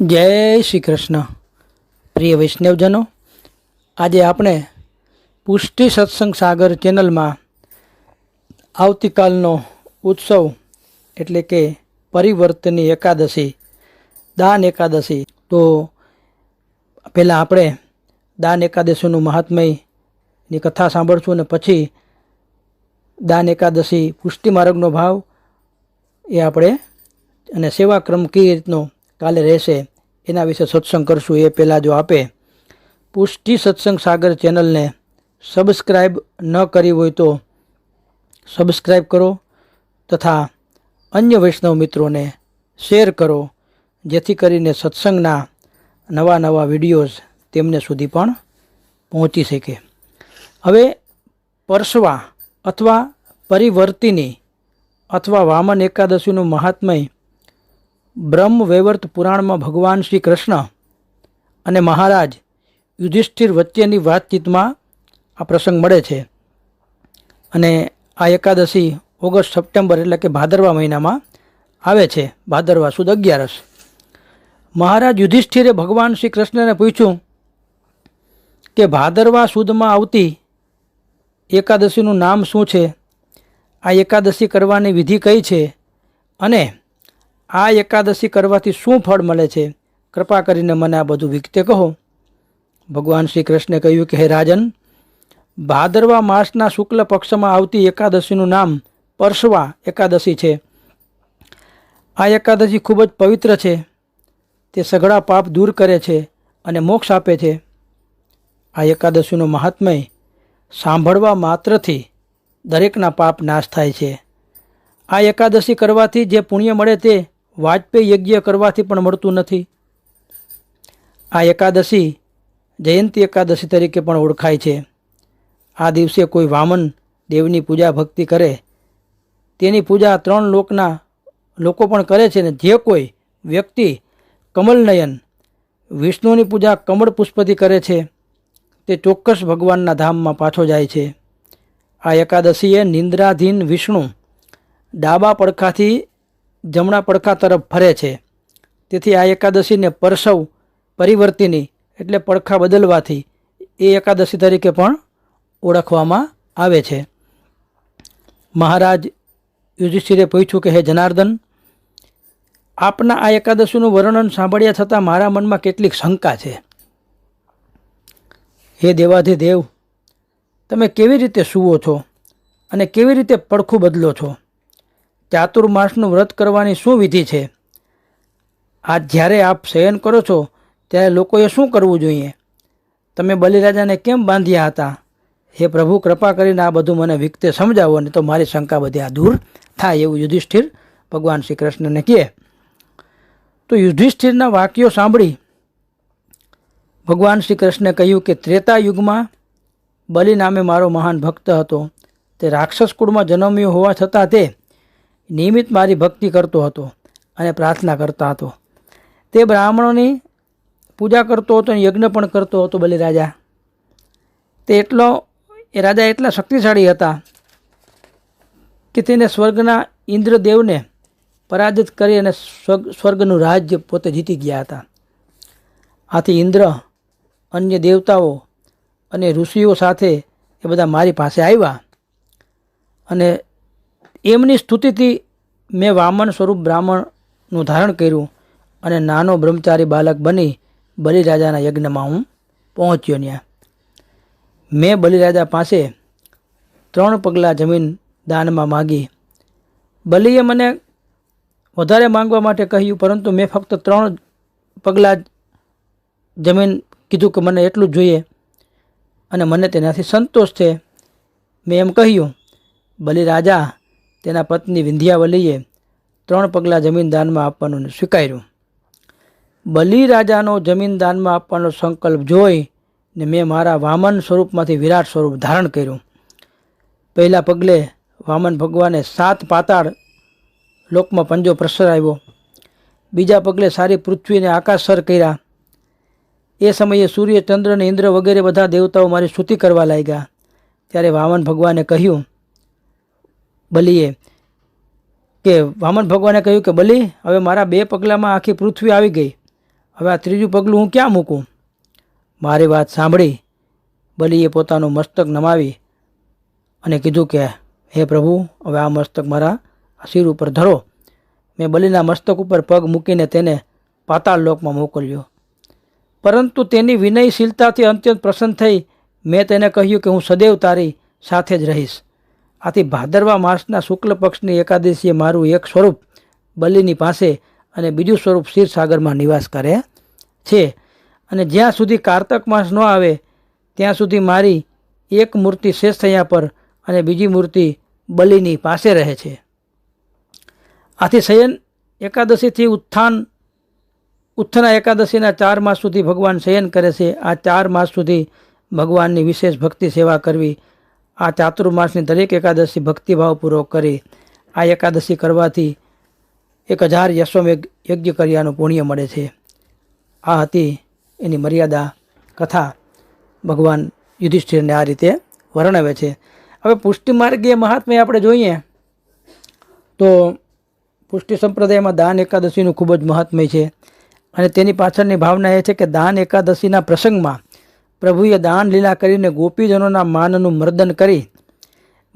જય શ્રી કૃષ્ણ. પ્રિય વૈષ્ણવજનો, આજે આપણે પુષ્ટિ સત્સંગ સાગર ચેનલમાં આવતીકાલનો ઉત્સવ એટલે કે પરિવર્તની એકાદશી, દાન એકાદશી. તો પહેલાં આપણે દાન એકાદશીનું મહાત્મયની કથા સાંભળશું અને પછી દાન એકાદશી પુષ્ટિ માર્ગનો ભાવ એ આપણે અને સેવાક્રમ કઈ રીતનો કાલે રહેશે. એના વિશે સત્સંગ કરશું. એ પહેલાં જો આપે. પુષ્ટિ સત્સંગ સાગર ચેનલને સબસ્ક્રાઈબ ન કરી હોય તો સબસ્ક્રાઈબ કરો તથા અન્ય વૈષ્ણવ મિત્રોને શેર કરો, જેથી કરીને સત્સંગના નવા નવા વિડીયોઝ તેમને સુધી પણ પહોંચી શકે. હવે પરસવા અથવા પરિવર્તિની અથવા વામન એકાદશીનું મહાત્મય બ્રહ્મ વૈવર્ત પુરાણમાં ભગવાન શ્રી કૃષ્ણ અને મહારાજ યુધિષ્ઠિર વચ્ચેની વાતચીતમાં આ પ્રસંગ મળે છે. અને આ એકાદશી ઓગસ્ટ સપ્ટેમ્બર એટલે કે ભાદરવા મહિનામાં આવે છે. ભાદરવા સુદ અગિયારસ. મહારાજ યુધિષ્ઠિરે ભગવાન શ્રી કૃષ્ણને પૂછ્યું કે ભાદરવા સુદમાં આવતી એકાદશીનું નામ શું છે? આ એકાદશી કરવાની વિધિ કઈ છે? અને આ એકાદશી કરવાથી શું ફળ મળે છે? કૃપા કરીને મને આ બધું વિગતે કહો. ભગવાન શ્રી કૃષ્ણે કહ્યું કે, હે રાજન, ભાદરવા માસના શુક્લ પક્ષમાં આવતી એકાદશીનું નામ પરસવા એકાદશી છે. આ એકાદશી ખૂબ જ પવિત્ર છે. તે સઘળા પાપ દૂર કરે છે અને મોક્ષ આપે છે. આ એકાદશીનું મહાત્મય સાંભળવા માત્રથી દરેકના પાપ નાશ થાય છે. આ એકાદશી કરવાથી જે પુણ્ય મળે તે વાજપેયી યજ્ઞ કરવાથી પણ મળતું નથી. આ એકાદશી જયંતી એકાદશી તરીકે પણ ઓળખાય છે. આ દિવસે કોઈ વામન દેવની પૂજા ભક્તિ કરે, તેની પૂજા ત્રણ લોકના લોકો પણ કરે છે ને જે કોઈ વ્યક્તિ કમલનયન વિષ્ણુની પૂજા કમળ પુષ્પથી કરે છે, તે ચોક્કસ ભગવાનના ધામમાં પાછો જાય છે. આ એકાદશીએ નિંદ્રાધીન વિષ્ણુ ડાબા પડખાથી જમણા પડખા તરફ ફરે છે. તેથી આ એકાદશીને પરસવ પરિવર્તિની, એટલે પડખા બદલવાથી, એ એકાદશી તરીકે પણ ઓળખવામાં આવે છે. મહારાજ યુધિષ્ઠિરે પૂછ્યું કે, હે જનાર્દન, આપના આ એકાદશીનું વર્ણન સાંભળ્યા છતાં મારા મનમાં કેટલીક શંકા છે. હે દેવાધિદેવ, તમે કેવી રીતે સૂવો છો અને કેવી રીતે પડખું બદલો છો? ચાતુર્માસનું વ્રત કરવાની શું વિધિ છે? આ જ્યારે આપ શયન કરો છો, ત્યારે લોકોએ શું કરવું જોઈએ? તમે બલિરાજાને કેમ બાંધ્યા હતા? હે પ્રભુ, કૃપા કરીને આ બધું મને વિકતે સમજાવો ને તો મારી શંકા બધી આ દૂર થાય એવું યુધિષ્ઠિર ભગવાન શ્રી કૃષ્ણને કહે. તો યુધિષ્ઠિરના વાક્યો સાંભળી. ભગવાન શ્રી કૃષ્ણે કહ્યું કે, ત્રેતા યુગમાં બલિ નામે મારો મહાન ભક્ત હતો. તે રાક્ષસ કુળમાં જન્મ્યો હોવા છતાં તે નિયમિત મારી ભક્તિ કરતો હતો અને પ્રાર્થના કરતા હતો. તે બ્રાહ્મણોની પૂજા કરતો હતો અને યજ્ઞ પણ કરતો હતો બલિરાજા. તે એટલો, એ રાજા એટલા શક્તિશાળી હતા કે તેને સ્વર્ગના ઇન્દ્રદેવને પરાજિત કરી અને સ્વર્ગ સ્વર્ગનું રાજ્ય પોતે જીતી ગયા હતા. આથી ઇન્દ્ર, અન્ય દેવતાઓ અને ઋષિઓ સાથે એ બધા મારી પાસે આવ્યા અને એમની સ્તુતિથી મેં વામન સ્વરૂપ બ્રાહ્મણનું ધારણ કર્યું અને નાનો બ્રહ્મચારી બાલક બની બલિરાજાના યજ્ઞમાં હું પહોંચ્યો ત્યાં મેં બલિરાજા પાસે ત્રણ પગલાં જમીન દાનમાં માગી. બલિએ મને વધારે માંગવા માટે કહ્યું, પરંતુ મેં ફક્ત ત્રણ પગલાં જમીન કીધું કે મને એટલું જોઈએ અને મને તેનાથી સંતોષ છે. મેં એમ કહ્યું, બલિરાજા તેના પત્ની વિંધ્યાવલીએ ત્રણ પગલાં જમીન દાનમાં આપવાનું સ્વીકાર્યું. બલિરાજાનો જમીન દાનમાં આપવાનો સંકલ્પ જોઈ ને મેં મારા વામન સ્વરૂપમાંથી વિરાટ સ્વરૂપ ધારણ કર્યું. પહેલા પગલે વામન ભગવાને સાત પાતાળ લોકમાં પંજો પ્રસરાવ્યો. બીજા પગલે સારી પૃથ્વીને આકાશસર કર્યા. એ સમયે સૂર્ય, ચંદ્ર અને ઇન્દ્ર વગેરે બધા દેવતાઓ મારી સ્તુતિ કરવા લાગ્યા. ત્યારે વામન ભગવાને કહ્યું બલિએ. કે વામન ભગવાને કહ્યું કે બલી, હવે મારા બે પગલામાં આખી પૃથ્વી આવી ગઈ. હવે આ ત્રીજું પગલું હું ક્યાં મૂકું? મારી વાત સાંભળી. બલીએ પોતાનું મસ્તક નમાવી અને કીધું કે, હે પ્રભુ, હવે આ મસ્તક મારા શિર ઉપર ધરો. મેં બલીના મસ્તક ઉપર પગ મૂકીને તેને પાતાળ લોકમાં મોકલ્યો. પરંતુ તેની વિનયશીલતાથી અત્યંત પ્રસન્ન થઈ મેં તેને કહ્યું કે હું સદૈવ તારી સાથે જ રહીશ. આથી ભાદરવા માસના શુક્લ પક્ષની એકાદશીએ મારું એક સ્વરૂપ બલિની પાસે અને બીજું સ્વરૂપ ક્ષીરસાગરમાં નિવાસ કરે છે. અને જ્યાં સુધી કારતક માસ ન આવે, ત્યાં સુધી મારી એક મૂર્તિ શેષ થયા પર અને બીજી મૂર્તિ બલિની પાસે રહે છે. આથી શયન એકાદશીથી ઉત્થાન, ઉત્થના એકાદશીના ચાર માસ સુધી ભગવાન શયન કરે છે. આ ચાર માસ સુધી ભગવાનની વિશેષ ભક્તિ સેવા કરવી આ ચાતુર્માસની દરેક એકાદશી ભક્તિભાવપૂર્વક કરી. આ એકાદશી કરવાથી એક હજાર યશ્વમેઘ યજ્ઞ કર્યાનું પુણ્ય મળે છે. આ હતી એની મર્યાદા કથા. ભગવાન યુધિષ્ઠિરને આ રીતે વર્ણવે છે. હવે પુષ્ટિ માર્ગીય મહાત્મ્ય આપણે જોઈએ તો પુષ્ટિ સંપ્રદાયમાં દાન એકાદશીનું ખૂબ જ મહાત્મ્ય છે. અને તેની પાછળની ભાવના એ છે કે દાન એકાદશીના પ્રસંગમાં પ્રભુએ દાન લીલા કરીને ગોપીજનોના માનનું મર્દન કરી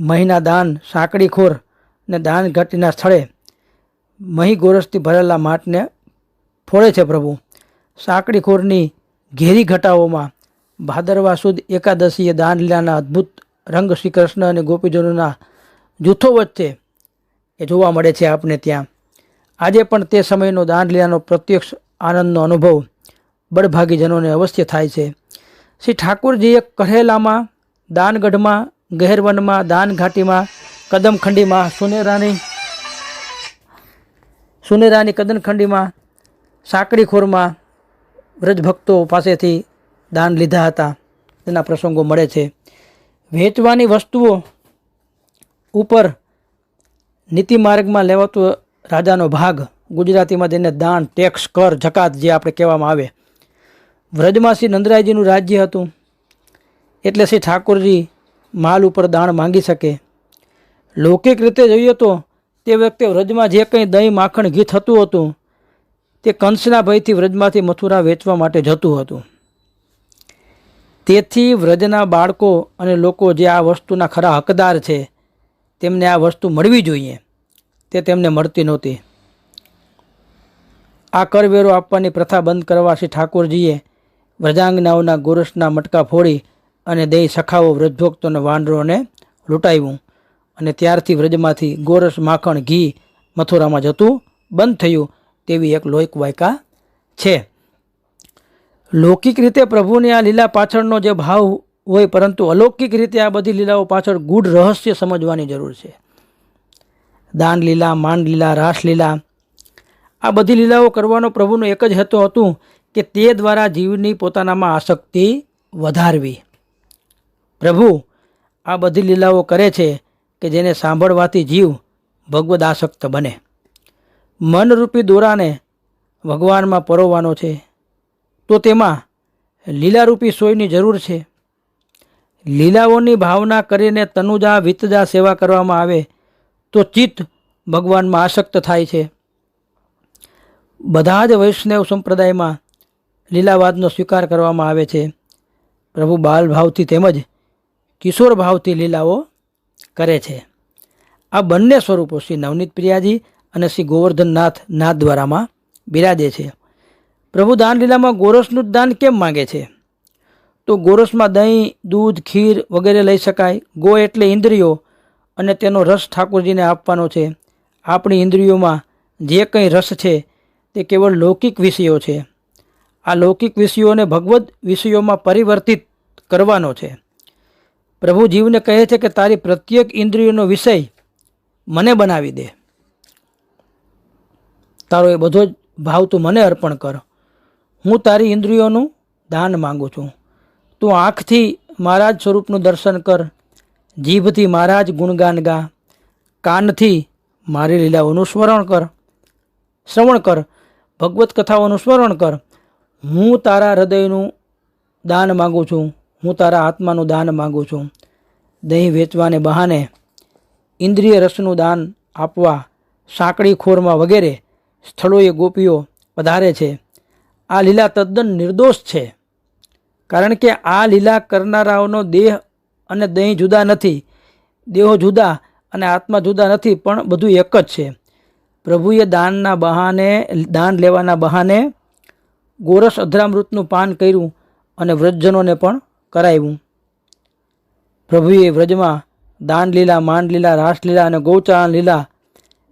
મહીના દાન સાંકડીખોર ને દાન ઘાટીના સ્થળે મહી ગોરસથી ભરેલા માટને ફોડે છે પ્રભુ. સાંકડીખોરની ઘેરી ઘટાઓમાં ભાદરવા સુદ એકાદશીએ દાન લીલાના અદ્ભુત રંગ શ્રી કૃષ્ણ અને ગોપીજનોના જૂથો વચ્ચે એ જોવા મળે છે આપને ત્યાં. આજે પણ તે સમયનો દાન લીલાનો પ્રત્યક્ષ આનંદનો અનુભવ બળભાગીજનોને અવશ્ય થાય છે. શ્રી ઠાકોરજીએ કઢેલામાં દાનગઢમાં ગહેરવનમાં દાનઘાટીમાં, કદમખંડીમાં, સુનેરાની સુનેરાની કદમખંડીમાં સાંકડીખોરમાં વ્રજભક્તો પાસેથી દાન લીધા હતા. તેના પ્રસંગો મળે છે. વેચવાની વસ્તુઓ ઉપર નીતિ માર્ગમાં લેવાતો રાજાનો ભાગ. ગુજરાતીમાં જેને દાન, ટેક્સ, કર, જકાત જે આપણે કહેવામાં આવે વ્રજમાં શ્રી નંદરાયજીનું રાજ્ય હતું. એટલે શ્રી ઠાકોરજી માલ ઉપર દાણ માંગી શકે. લૌકિક રીતે જોઈએ તો તે વખતે વ્રજમાં જે કંઈ દહીં, માખણ, ઘી થતું હતું, તે કંસના ભયથી વ્રજમાંથી મથુરા વેચવા માટે જતું હતું. તેથી વ્રજના બાળકો અને લોકો જે આ વસ્તુના ખરા હકદાર છે, તેમને આ વસ્તુ મળવી જોઈએ. તે તેમને મળતી નહોતી. આ કરવેરો આપવાની પ્રથા બંધ કરવા શ્રી ઠાકોરજીએ વ્રજાંગનાઓના ગોરસના મટકા ફોડી અને દહીં સખાવો વ્રજભોક્તોને વાનરોને લૂંટાવ્યું અને ત્યારથી વ્રજમાંથી ગોરસ, માખણ, ઘી મથુરામાં જતું બંધ થયું તેવી એક લોક વાયકા છે. લૌકિક રીતે પ્રભુની આ લીલા પાછળનો જે ભાવ હોય પરંતુ અલૌકિક રીતે આ બધી લીલાઓ પાછળ ગૂઢ રહસ્ય સમજવાની જરૂર છે. દાન લીલા, માંડ લીલા રાસલીલા આ બધી લીલાઓ કરવાનો પ્રભુનો એક જ હેતુ હતું કે તે દ્વારા જીવની પોતાનામાં આસક્તિ વધારવી. પ્રભુ, આ બધી લીલાઓ કરે છે કે જેને સાંભળવાથી જીવ ભગવદ આસક્ત બને. મનરૂપી દોરાને ભગવાનમાં પરોવાનો છે. તો તેમાં લીલારૂપી સોયની જરૂર છે. લીલાઓની ભાવના કરીને તનુજા, વિતજા સેવા કરવામાં આવે તો ચિત્ત ભગવાનમાં આસક્ત થાય છે. બધા જ વૈષ્ણવ સંપ્રદાયમાં લીલાવાદનો સ્વીકાર કરવામાં આવે છે. પ્રભુ બાલ ભાવથી તેમજ કિશોર ભાવથી લીલાઓ કરે છે. આ બંને સ્વરૂપો શ્રી નવનીત પ્રિયાજી અને શ્રી ગોવર્ધનનાથ નાથ દ્વારામાં બિરાજે છે. પ્રભુ દાન લીલામાં ગોરસનું જ દાન કેમ માગે છે? તો ગોરસમાં દહીં, દૂધ, ખીર વગેરે લઈ શકાય ગો એટલે ઇન્દ્રિયો અને તેનો રસ ઠાકોરજીને આપવાનો છે. આપણી ઇન્દ્રિયોમાં જે કંઈ રસ છે તે કેવળ લૌકિક વિષયો છે. આ લૌકિક વિષયોને ભગવદ્ વિષયોમાં પરિવર્તિત કરવાનો છે. પ્રભુ જીવને કહે છે કે તારી પ્રત્યેક ઇન્દ્રિયોનો વિષય મને બનાવી દે. તારો એ બધો જ ભાવ તું મને અર્પણ કર. હું તારી ઇન્દ્રિયોનું દાન માંગુ છું. તું આંખથી મારા જ સ્વરૂપનું દર્શન કર. જીભથી મારા જ ગુણગાન ગા. કાનથી મારી લીલાઓનું સ્મરણ કર. શ્રવણ કર. ભગવત કથાઓનું સ્મરણ કર. હું તારા હૃદયનું દાન માગું છું. હું તારા આત્માનું દાન માગું છું. દહીં વેચવાને બહાને ઇન્દ્રિય રસનું દાન આપવા સાંકડી ખોરમાં વગેરે સ્થળોએ ગોપીઓ પધારે છે. આ લીલા તદ્દન નિર્દોષ છે. કારણ કે આ લીલા કરનારાઓનો દેહ અને દહીં જુદા નથી. દેહો જુદા અને આત્મા જુદા નથી, પણ બધું એક જ છે. પ્રભુએ દાનના બહાને, દાન લેવાના બહાને ગોરસ અધરામૃતનું પાન કર્યું અને વ્રજજનોને પણ કરાવ્યું. પ્રભુએ વ્રજમાં દાનલીલા માંડલીલા રાસલીલા અને ગૌચારણ લીલા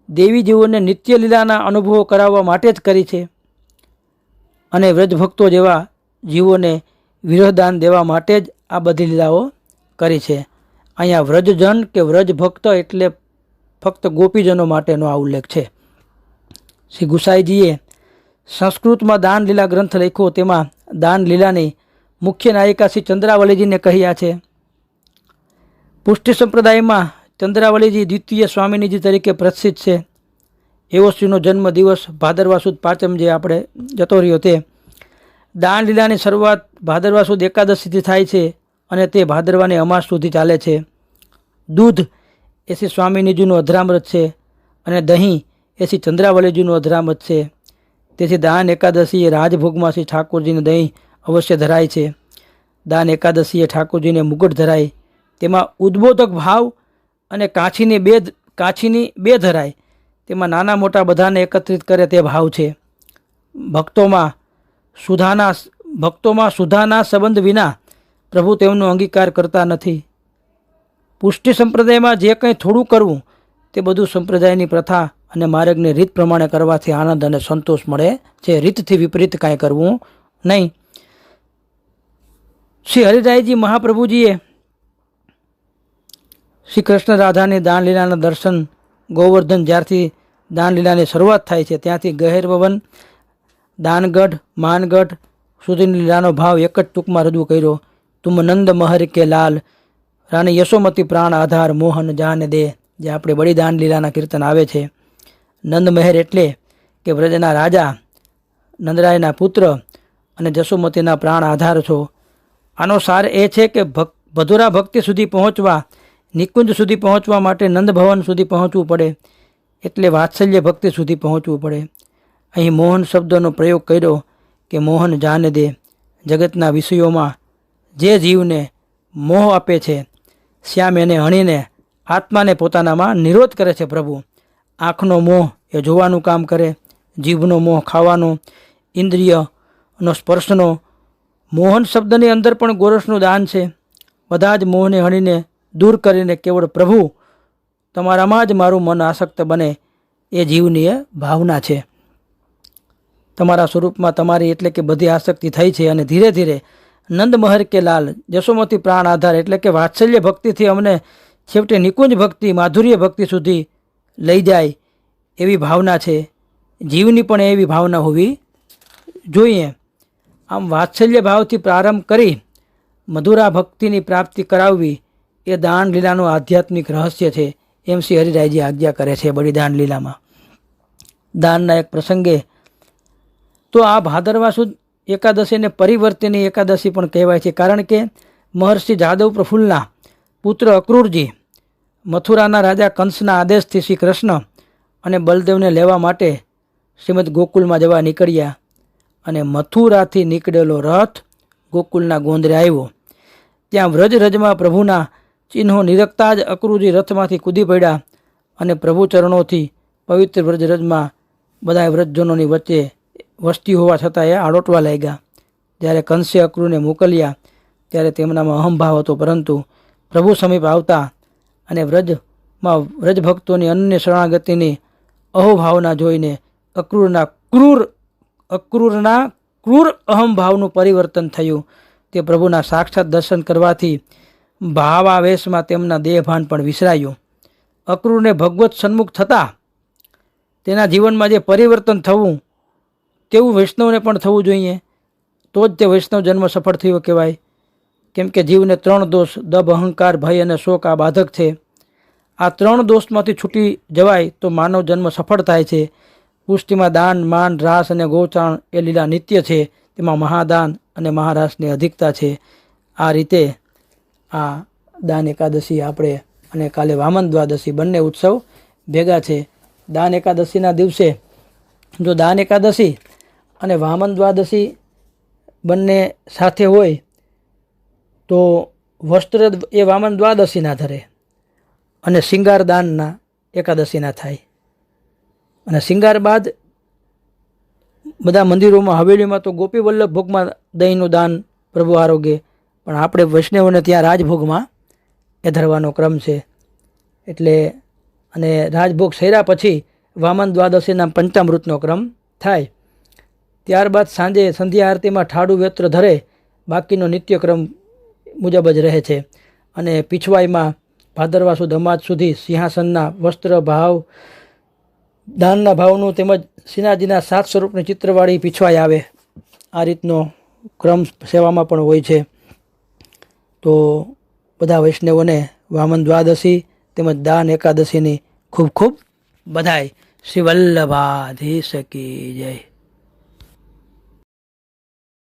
દેવીજીઓને નિત્ય લીલાના અનુભવો કરાવવા માટે જ કરી છે અને વ્રજ ભક્તો જેવા જીવોને વિરહદાન દેવા માટે જ આ બધી લીલાઓ કરી છે. અહીંયા વ્રજજન કે વ્રજ ભક્ત એટલે ફક્ત ગોપીજનો માટેનો આ ઉલ્લેખ છે. શ્રી ગુસાઈજીએ સંસ્કૃતમાં દાન લીલા ગ્રંથ લખ્યો, તેમાં દાન લીલાની મુખ્ય નાયિકા શ્રી ચંદ્રાવલીજીને કહ્યા છે. પુષ્ટિ સંપ્રદાયમાં ચંદ્રાવલીજી દ્વિતીય સ્વામિનીજી તરીકે પ્રસિદ્ધ છે. એવો શ્રીનો જન્મ દિવસ ભાદરવા સુદ પાંચમ જે આપણે જતો રહ્યો તે. દાન લીલાની શરૂઆત ભાદરવા સુદ એકાદશીથી થાય છે અને તે ભાદરવાની અમાસ સુધી ચાલે છે. દૂધ એ શ્રી સ્વામિનીજીનું અધરામૃત છે અને દહીં એ શ્રી ચંદ્રાવલીજીનું અધરામૃત છે. તેથી દાન એકાદશીએ રાજભોગમાં શ્રી ઠાકોરજીને દહીં અવશ્ય ધરાય છે. દાન એકાદશીએ ઠાકોરજીને મુગટ ધરાય. તેમાં ઉદ્બોધક ભાવ અને કાછીની બે કાછીની બે ધરાય. તેમાં નાના મોટા બધાને એકત્રિત કરે તે ભાવ છે. ભક્તોમાં સુધાના ભક્તોમાં સુધાના સંબંધ વિના પ્રભુ તેમનો અંગીકાર કરતા નથી. પુષ્ટિ સંપ્રદાયમાં જે કંઈ થોડું કરવું, તે બધું સંપ્રદાયની પ્રથા અને માર્ગને રીત પ્રમાણે કરવાથી આનંદ અને સંતોષ મળે. છે રીતથી વિપરીત કાંઈ કરવું નહીં. શ્રી હરિરાયજી મહાપ્રભુજીએ શ્રી કૃષ્ણ રાધાની દાનલીલાના દર્શન, ગોવર્ધન જ્યારથી દાનલીલાની શરૂઆત થાય છે, ત્યાંથી ગહેરભવન દાનગઢ, માનગઢ સુધીની લીલાનો ભાવ એક જ ટૂંકમાં રજૂ કર્યો. તુમ નંદ મહર કે લાલ, રાણી યશોમતી પ્રાણ આધાર, મોહન જાન દે, જે આપણે બલિદાન લીલાના કીર્તન આવે છે. નંદ મહેર એટલે કે વ્રજના રાજા, નંદરાયના પુત્ર અને જશુમતીના પ્રાણ આધાર છો. આનો સાર એ છે કે ભક ભધુરા ભક્તિ સુધી પહોંચવા, નિકુંજ સુધી પહોંચવા માટે નંદભવન સુધી પહોંચવું પડે, એટલે વાત્સલ્ય ભક્તિ સુધી પહોંચવું પડે. અહીં મોહન શબ્દનો પ્રયોગ કર્યો કે મોહન જાને દે, જગતના વિષયોમાં જે જીવને મોહ આપે છે, શ્યામ એને હણીને આત્માને પોતાનામાં નિરોધ કરે છે પ્રભુ. આંખનો મોહ એ જોવાનું કામ કરે, જીભનો મોહ ખાવાનો, ઇન્દ્રિયનો સ્પર્શનો. મોહન શબ્દની અંદર પણ ગોરસનું દાન છે. બધા જ મોહને હણીને દૂર કરીને કેવળ પ્રભુ તમારામાં જ મારું મન આસક્ત બને એ જીવની એ ભાવના છે. તમારા સ્વરૂપમાં તમારી એટલે કે બધી આસક્તિ થઈ છે અને ધીરે ધીરે નંદ મહર કે લાલ જશોમતી પ્રાણ આધાર એટલે કે વાત્સલ્ય ભક્તિથી અમને છેવટે નિકુંજ ભક્તિ, માધુર્ય ભક્તિ સુધી લઈ જાય એવી ભાવના છે. જીવની પણ એવી ભાવના હોવી જોઈએ. આમ વાત્સલ્ય ભાવથી પ્રારંભ કરી મધુરા ભક્તિની પ્રાપ્તિ કરાવવી એ દાન લીલાનું આધ્યાત્મિક રહસ્ય છે. એમ શ્રી હરિરાયજી આજ્ઞા કરે છે બલિદાન લીલામાં. દાનના એક પ્રસંગે, તો આ ભાદરવા સુદ એકાદશીને પરિવર્તિની એકાદશી પણ કહેવાય છે. કારણ કે મહર્ષિ જાદવ પ્રફુલ્લના પુત્ર અક્રૂરજી મથુરાના રાજા કંસના આદેશથી શ્રી કૃષ્ણ અને બલદેવને લેવા માટે શ્રીમદ ગોકુલમાં જવા નીકળ્યા અને મથુરાથી નીકળેલો રથ ગોકુલના ગોંદરે આવ્યો. ત્યાં વ્રજ રજમાં પ્રભુના ચિહ્નો નિરખતા જ અક્રૂરજી રથમાંથી કૂદી પડ્યા અને પ્રભુ ચરણોથી પવિત્ર વ્રજરજમાં બધા વ્રજજનોની વચ્ચે વસ્તી હોવા છતાં એ આડોટવા લાગ્યા. જ્યારે કંસે અક્રૂરને મોકલ્યા, ત્યારે તેમનામાં અહંભાવ હતો, પરંતુ પ્રભુ સમીપ આવતા અને વ્રજમાં વ્રજભક્તોની અન્ય શરણાગતિની અહોભાવના જોઈને અક્રૂરના ક્રૂર અક્રૂરના ક્રૂર અહમભાવનું પરિવર્તન થયું. તે પ્રભુના સાક્ષાત દર્શન કરવાથી ભાવાવેશમાં તેમના દેહભાન પણ વિસરાયું. અક્રૂરને ભગવત સન્મુખ થતાં તેના જીવનમાં જે પરિવર્તન થવું, તેવું વૈષ્ણવને પણ થવું જોઈએ. તો જ તે વૈષ્ણવ જન્મ સફળ થયો કહેવાય. કેમ કે જીવને ત્રણ દોષ, દબ, અહંકાર, ભય અને શોક આ બાધક છે. આ ત્રણ દોષમાંથી છૂટી જવાય તો માનવ જન્મ સફળ થાય છે. પુષ્ટિમાં દાન, માન, રાસ અને ગૌચાણ એ લીલા નિત્ય છે. તેમાં મહાદાન અને મહારાસની અધિકતા છે. આ રીતે આ દાન એકાદશી આપણે અને કાલે વામન દ્વાદશી બંને ઉત્સવ ભેગા છે. દાન એકાદશીના દિવસે જો દાન એકાદશી અને વામન દ્વાદશી બંને સાથે હોય તો વસ્ત્ર એ વામન દ્વાદશીના ધરે અને શિંગારદાનના એકાદશીના થાય. અને શિંગાર બાદ બધા મંદિરોમાં હવેલીમાં તો ગોપી વલ્લભ ભોગમાં દહીંનું દાન પ્રભુ આરોગ્ય પણ આપણે વૈષ્ણવોને ત્યાં રાજભોગમાં એ ધરવાનો ક્રમ છે. એટલે અને રાજભોગ સૈરા પછી વામન દ્વાદશીના પંચામૃતનો ક્રમ થાય. ત્યારબાદ સાંજે સંધ્યા આરતીમાં ઠાડુ વેત્ર ધરે, બાકીનો નિત્યક્રમ મુજબ જ રહે છે. અને પીછવાઈમાં ભાદરવા સુદ અમાજ સુધી સિંહાસનના વસ્ત્ર ભાવ, દાનના ભાવનું તેમજ શ્રીનાથજીના સાત સ્વરૂપની ચિત્રવાળી પીછવાઈ આવે. આ રીતનો ક્રમ સેવામાં પણ હોય છે. તો બધા વૈષ્ણવોને વામન દ્વાદશી તેમજ દાન એકાદશીની ખૂબ ખૂબ બધાય. શ્રી વલ્લભાધી શકી જય.